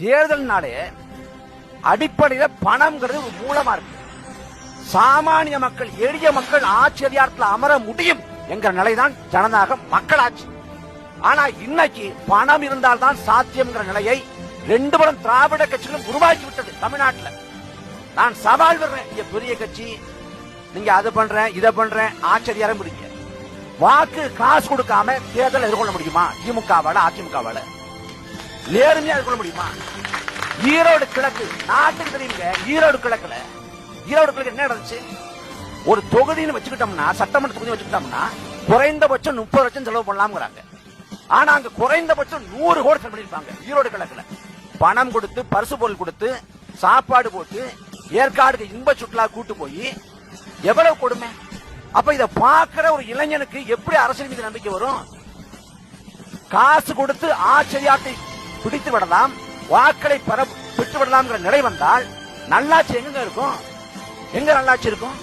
தேர்தல்னாலே அடிப்படையில பணம்ங்கிறது ஒரு மூலமா இருக்கு. சாமானிய மக்கள் எளிய மக்கள் ஆட்சி அதிகாரத்தில் அமர முடியும் என்கிற நிலைதான் ஜனநாயகம் மக்களாட்சி. ஆனா இன்னைக்கு பணம் இருந்தால்தான் சாத்தியம்ங்கிற நிலையை ரெண்டு பேரும் திராவிட கட்சிகளும் உருவாக்கி விட்டது தமிழ்நாட்டில். நான் சவால் விடுறேன். இங்க பெரிய கட்சி நீங்க அது பண்றேன் இதை பண்றேன் ஆச்சரியம் முடியுங்க வாக்கு காசு கொடுக்காம தேர்தல் எதிர்கொள்ள முடியுமா? திமுகவால அதிமுகவால. நேர்மையா கொள்ள முடியுமா? ஈரோடு கிழக்கு நாட்டுக்கு தெரியுங்க ஈரோடு கிழக்குல. ஈரோடு கிழக்கு என்ன நடந்துச்சு? ஒரு தொகுதின்னு வச்சுக்கிட்டோம்னா சட்டமன்ற தொகுதி வச்சுக்கிட்டோம்னா குறைந்தபட்சம் முப்பது லட்சம் செலவு பண்ணலாம்ங்கிறாங்க. ஆனா அங்க குறைந்தபட்சம் நூறு கோடி செலவு பண்ணிருப்பாங்க ஈரோடு கிழக்குல. பணம் கொடுத்து பரிசு பொருள் கொடுத்து சாப்பாடு போட்டு ஏற்காடுக்கு இன்ப சுற்றுலா கூட்டு போய் எவ்வளவு கொடுமை? அப்ப இத பாக்குற ஒரு இளைஞனுக்கு எப்படி அரசியல் மீது நம்பிக்கை வரும்? காசு கொடுத்து ஆச்சரியாத்தை பிடித்து விடலாம் வாக்களை பெற பெற்று விடலாம்ங்கிற நிலை வந்தால் நல்லாட்சி எங்க இருக்கும்? எங்க நல்லாட்சி இருக்கும்?